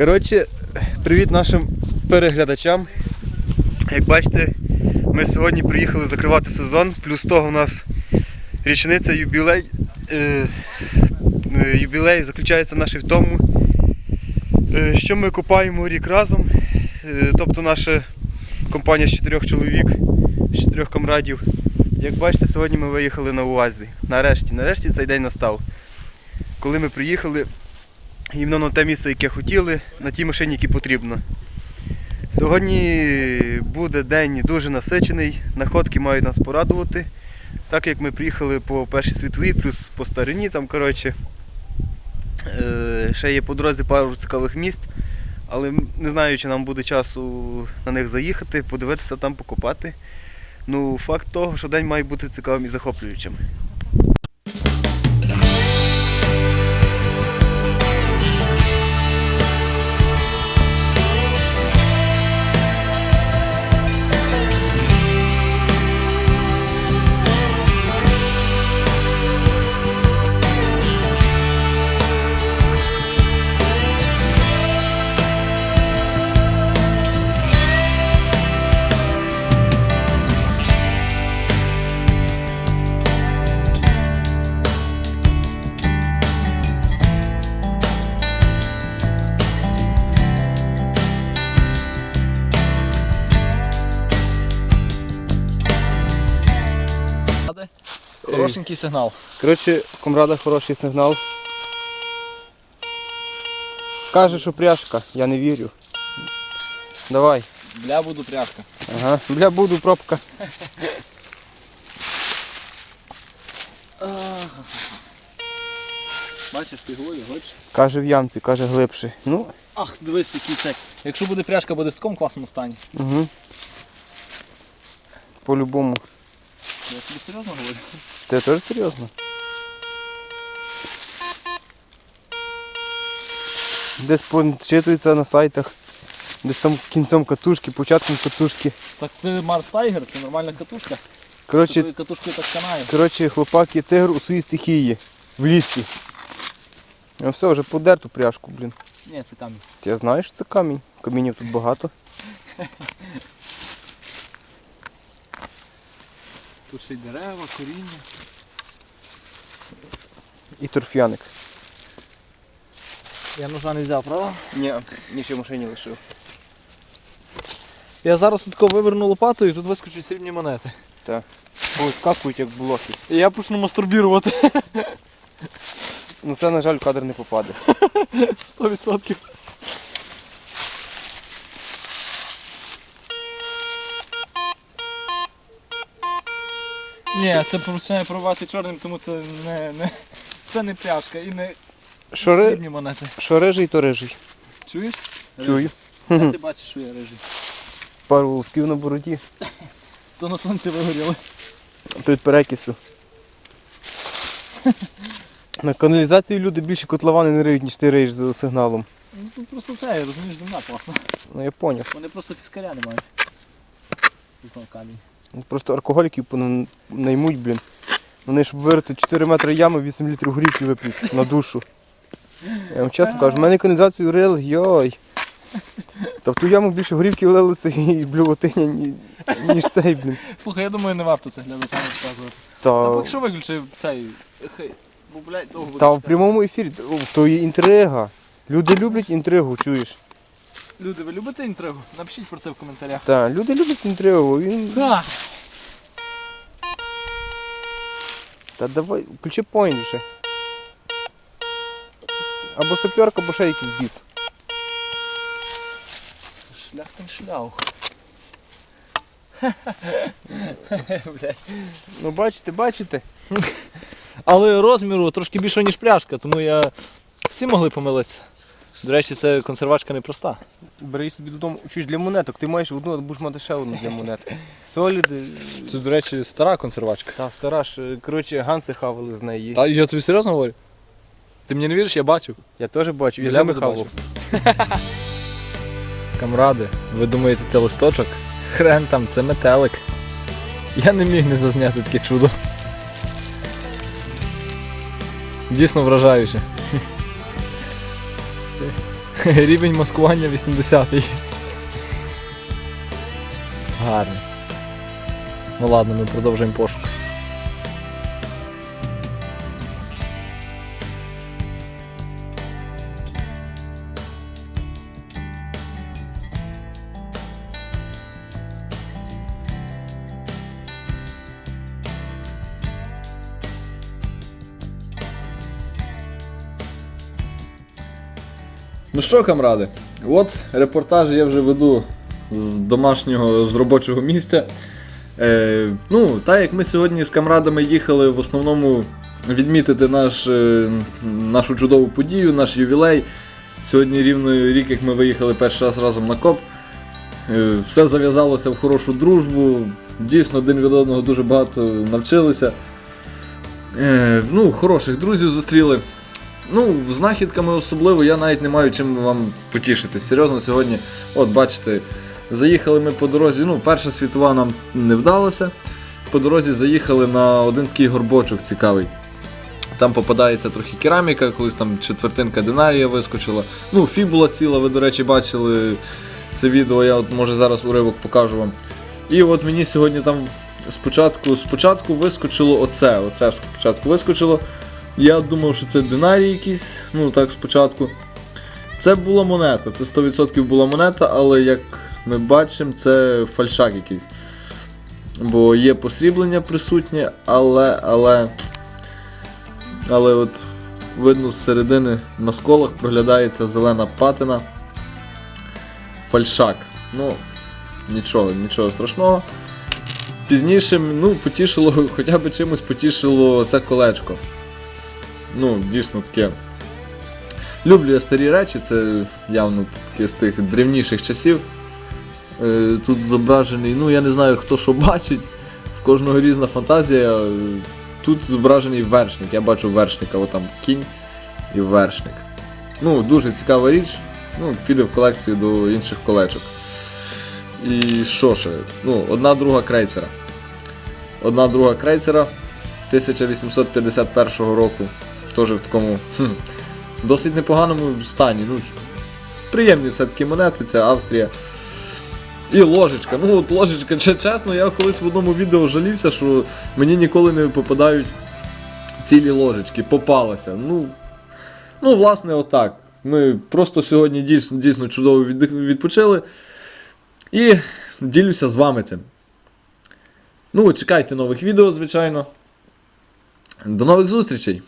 Коротше, привіт нашим переглядачам. Як бачите, ми сьогодні приїхали закривати сезон, плюс того у нас річниця юбілей. Е, е, юбілей заключається наш в тому, е, що ми купаємо рік разом. Тобто наша компанія з чотирьох чоловік, з чотирьох камрадів. Як бачите, сьогодні ми виїхали на УАЗі. Нарешті, нарешті цей день настав. Коли ми приїхали, іменно на те місце, яке хотіли, на тій машині, які потрібно. Сьогодні буде день дуже насичений, находки мають нас порадувати. Так як ми приїхали по першій світовій, плюс по старині, там, коротше, е, ще є по дорозі пару цікавих міст, але не знаю, чи нам буде часу на них заїхати, подивитися там, покопати. Ну, факт того, що день має бути цікавим і захоплюючим. Хорошенький сигнал. Коротше, комрада хороший сигнал. Каже, що пряжка, я не вірю. Давай. Бля, буду пряжка. Ага. Бля, буду пробка. Бачиш, ти голі, бачиш? Каже в ямці, каже глибше. Ну, Ах, дивись, який цей. Якщо буде пряжка, буде в такому класному стані. угу. По-любому. Я тобі серйозно говорю? Ти теж серйозно? Десь почитується на сайтах, десь там кінцем катушки, початком катушки. Так це Марс Тайгер, це нормальна катушка. Коротше, Такою катушкою так канає. Коротше, хлопак є тигр у своїй стихії. В лісі. Ну все, вже подер ту пряжку, блін. Ні, це камінь. Я знаю, що це камінь. Камінів тут багато. Тут ще й дерева, коріння. І торфяник. Я ножа не взяв, правда? Ні, ні ще в машині лишив. Я зараз тут виверну лопату і тут вискочуть срібні монети. Так. Повискакують як блоки. І я почну мастурбірувати. Ну це, на жаль, в кадр не попаде. 100%. Ні, це починає пробувати чорним, тому це не, не, це не пряжка і не Що, ри... монети. що рижий, то рижий. Чуєш? Чую. Як ти бачиш, що я рижий? Пару волосків на бороді. То на сонці вигоріли. Тут перекису. На каналізацію люди більше котловани не риють, ніж ти риєш за сигналом. Ну тут просто це, розумієш, земля класна. Ну я поняв. Вони просто фіскаря не мають. Тут камінь. Просто алкоголіків наймуть, блін. Вони щоб вирити 4 метри ями, 8 літрів горівки вип'ють на душу. Я вам чесно кажу, в мене каналізацію рили, йой. Та в ту яму більше горівки лилося і блювотиня, ні- ніж цей, блін. Слухай, я думаю, не варто це глядачам розказувати. Та Та, якщо виключив цей. Хай. Бо, блядь, довго буде. та в чекати. прямому ефірі, то є інтрига. Люди люблять інтригу, чуєш? Люди, ви любите інтригу? Напишіть про це в коментарях. Так, люди люблять інтригу. Він... Да. Та давай, включи поінт вже. Або саперка, або ще якийсь біс. Шляхтин шляух. Блядь. Ну бачите, бачите? Але розміру трошки більше, ніж пляшка, тому я. Всі могли помилитися. До речі, це консервачка непроста. Бери собі додому, чуєш, для монеток, ти маєш одну, а будеш мати ще одну для монет. Соліди, Це, до речі, стара консервачка. та стара ж, коротше, ганси хавали з неї. Та я тобі серйозно говорю? Ти мені не віриш, я бачив. Я теж бачу, я з ними хавав. Камради, ви думаєте, це листочок? Хрен там, це метелик. Я не міг не зазняти таке чудо. Дійсно вражаюче. Рівень маскування 80-й. Гарно. Ну ладно, ми продовжуємо пошук. Ну що, камради, от репортаж я вже веду з домашнього, з робочого місця. Е, ну, так як ми сьогодні з камрадами їхали в основному відмітити наш, е, нашу чудову подію, наш ювілей. Сьогодні рівно рік, як ми виїхали перший раз разом на коп. Е, все зав'язалося в хорошу дружбу. Дійсно, один від одного дуже багато навчилися. Е, ну, хороших друзів зустріли. Ну, знахідками особливо я навіть не маю чим вам потішити. Серйозно, сьогодні, от бачите, заїхали ми по дорозі. Ну, Перша світова нам не вдалося. По дорозі заїхали на один такий горбочок цікавий. Там попадається трохи кераміка, колись там четвертинка динарія вискочила. Ну, фібула ціла, ви, до речі, бачили це відео, я от може зараз уривок покажу вам. І от мені сьогодні там спочатку, спочатку вискочило оце. Оце спочатку вискочило. Я думав, що це динарій якийсь, ну так спочатку. Це була монета, це 100% була монета, але як ми бачимо, це фальшак якийсь. Бо є посріблення присутнє, але, але. Але от видно з середини на сколах проглядається зелена патина. Фальшак. Ну, нічого, нічого страшного. Пізніше, ну, потішило, хоча б чимось потішило це колечко. Ну, дійсно таке. Люблю я старі речі, це явно таке з тих древніших часів. Е, Тут зображений, ну я не знаю хто що бачить, в кожного різна фантазія. Е, Тут зображений вершник. Я бачу вершника, отам кінь і вершник. Ну, дуже цікава річ. Ну, піде в колекцію до інших колечок. І що ще? Ну, одна друга крейцера. Одна друга крейцера 1851 року. Теж в такому хм, досить непоганому стані. Ну, приємні все-таки монети, це Австрія. І ложечка. Ну, от ложечка, чесно, я колись в одному відео жалівся, що мені ніколи не попадають цілі ложечки. Попалося. Ну, ну власне, отак. Ми просто сьогодні дійсно, дійсно чудово відпочили. І ділюся з вами цим. Ну, чекайте нових відео, звичайно. До нових зустрічей!